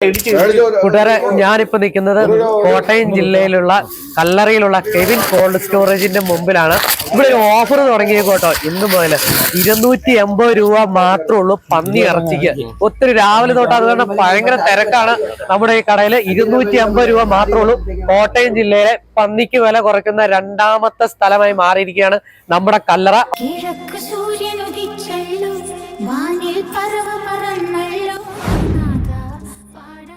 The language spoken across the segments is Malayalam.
കൂട്ടുകാരെ ഞാനിപ്പോ നിൽക്കുന്നത് കോട്ടയം ജില്ലയിലുള്ള കല്ലറയിലുള്ള കെവിൻ കോൾഡ് സ്റ്റോറേജിന്റെ മുമ്പിലാണ്. ഇവിടെ ഒരു ഓഫർ തുടങ്ങിയേക്കോട്ടോ ഇന്ന് മുതൽ ഇരുന്നൂറ്റി എൺപത് രൂപ മാത്രമേ ഉള്ളൂ പന്നി ഇറച്ചിക്ക്. ഒത്തിരി രാവിലെ തൊട്ട് അതുകൊണ്ട് ഭയങ്കര തിരക്കാണ്. നമ്മുടെ ഈ കടയിൽ ഇരുന്നൂറ്റി അമ്പത് രൂപ മാത്രമേ ഉള്ളൂ. കോട്ടയം ജില്ലയിലെ പന്നിക്ക് വില കുറയ്ക്കുന്ന രണ്ടാമത്തെ സ്ഥലമായി മാറിയിരിക്കുകയാണ് നമ്മുടെ കല്ലറ. സൂര്യൻ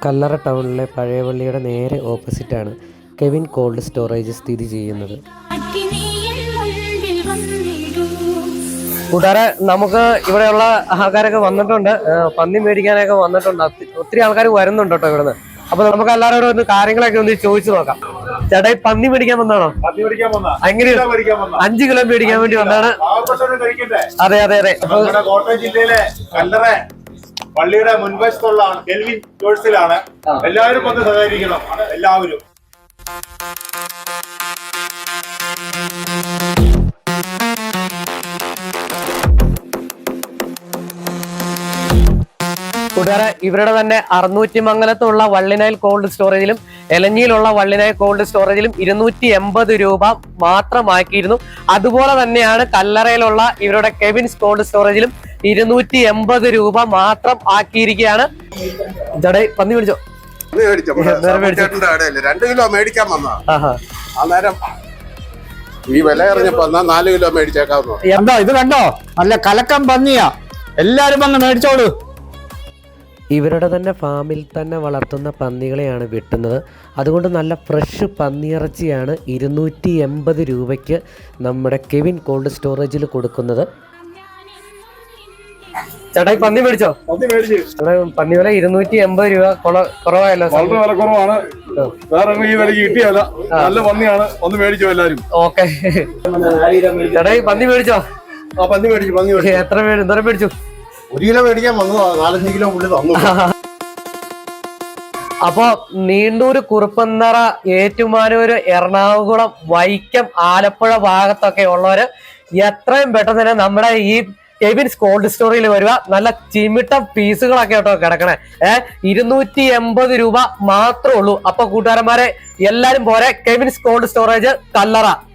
കല്ലറ ടൗണിലെ പഴയ പള്ളിയുടെ നേരെ ഓപ്പോസിറ്റാണ് കെവിൻ കോൾഡ് സ്റ്റോറേജ് സ്ഥിതി ചെയ്യുന്നത്. കൂട്ടാരെ നമുക്ക് ഇവിടെയുള്ള ആൾക്കാരൊക്കെ വന്നിട്ടുണ്ട്. പന്നി മേടിക്കാനൊക്കെ വന്നിട്ടുണ്ട്. ഒത്തി- ഒത്തിരി ആൾക്കാർ വരുന്നുണ്ട് കേട്ടോ ഇവിടുന്ന്. അപ്പൊ നമുക്ക് എല്ലാവരോടും ഒന്ന് കാര്യങ്ങളൊക്കെ ഒന്ന് ചോദിച്ചു നോക്കാം. ചേട്ടാ പന്നി മേടിക്കാൻ വന്നാണോ അങ്ങനെ? അഞ്ചു കിലോ മേടിക്കാൻ വേണ്ടി വന്നാണ്? അതെ അതെ അതെ. കോട്ടയം ജില്ലയിലെ പള്ളിയുടെ മുൻവശത്തുള്ള കെൽവിൻ ജോഴ്സിലാണ് എല്ലാവരും ഒന്ന് സഹകരിക്കണം. എല്ലാവരും. കൂട്ടുകാരെ ഇവരുടെ തന്നെ അറുന്നൂറ്റി മംഗലത്തുള്ള വള്ളിനയിൽ കോൾഡ് സ്റ്റോറേജിലും എലഞ്ഞിയിലുള്ള വള്ളിനയിൽ കോൾഡ് സ്റ്റോറേജിലും ഇരുന്നൂറ്റി എൺപത് രൂപ മാത്രമാക്കിയിരുന്നു. അതുപോലെ തന്നെയാണ് കല്ലറയിലുള്ള ഇവരുടെ കെവിൻസ് കോൾഡ് സ്റ്റോറേജിലും ഇരുന്നൂറ്റി എൺപത് രൂപ മാത്രം ആക്കിയിരിക്കുകയാണ്. ജടേ പന്നി പിടിച്ചോ. രണ്ട് കിലോ മേടിക്കാൻ വന്നതാ. ആഹാ. അന്നേരം ഈ വില അറിഞ്ഞപ്പോ നാല് കിലോ മേടിച്ചേക്കാവുന്നു? എന്താ ഇത് കണ്ടോ? നല്ല കലക്കം പന്നിയാ. എല്ലാരും വന്ന് മേടിച്ചോളൂ. ഇവരുടെ തന്നെ ഫാമിൽ തന്നെ വളർത്തുന്ന പന്നികളെയാണ് വെട്ടുന്നത്. അതുകൊണ്ട് നല്ല ഫ്രഷ് പന്നിയിറച്ചിയാണ് ഇരുന്നൂറ്റി എൺപത് രൂപയ്ക്ക് നമ്മുടെ കെവിൻ കോൾഡ് സ്റ്റോറേജിൽ കൊടുക്കുന്നത്. ചേട്ടാ പന്നി മേടിച്ചോ? പന്നി മേടിച്ചു. പന്നി വില ഇരുന്നൂറ്റി എൺപത് രൂപ കുറവായല്ലോ വളരെ വില കുറവാണ്. വേറെ ഈ വിലക്ക് കിട്ടിയല്ല നല്ല പന്നിയാണ്. ഒന്ന് മേടിച്ചോ എല്ലാരും? ഓക്കെ. ചേട്ടാ പന്നി മേടിച്ചോ? ആ പന്നി മേടിച്ചു പന്നി മേടിച്ചു. എത്ര പേര്? എന്തോരം മേടിച്ചു? ഒരു കിലോ മേടിക്കാൻ വന്നതാ. നാലഞ്ച് കിലോ ഉള്ളിൽ തന്നു. അപ്പൊ നീണ്ടൂര് കുറുപ്പന്തറ ഏറ്റുമാനൂര് എറണാകുളം വൈക്കം ആലപ്പുഴ ഭാഗത്തൊക്കെ ഉള്ളവര് എത്രയും പെട്ടെന്ന് തന്നെ നമ്മുടെ ഈ കെവിൻസ് കോൾഡ് സ്റ്റോറിയിൽ വരിക. നല്ല ചിമിട്ട പീസുകളൊക്കെ കേട്ടോ കിടക്കണേ. ഏഹ് ഇരുന്നൂറ്റി എൺപത് രൂപ മാത്രമേ ഉള്ളൂ. അപ്പൊ കൂട്ടുകാരന്മാരെ എല്ലാരും പോരെ. Kevin's cold storage Kallara.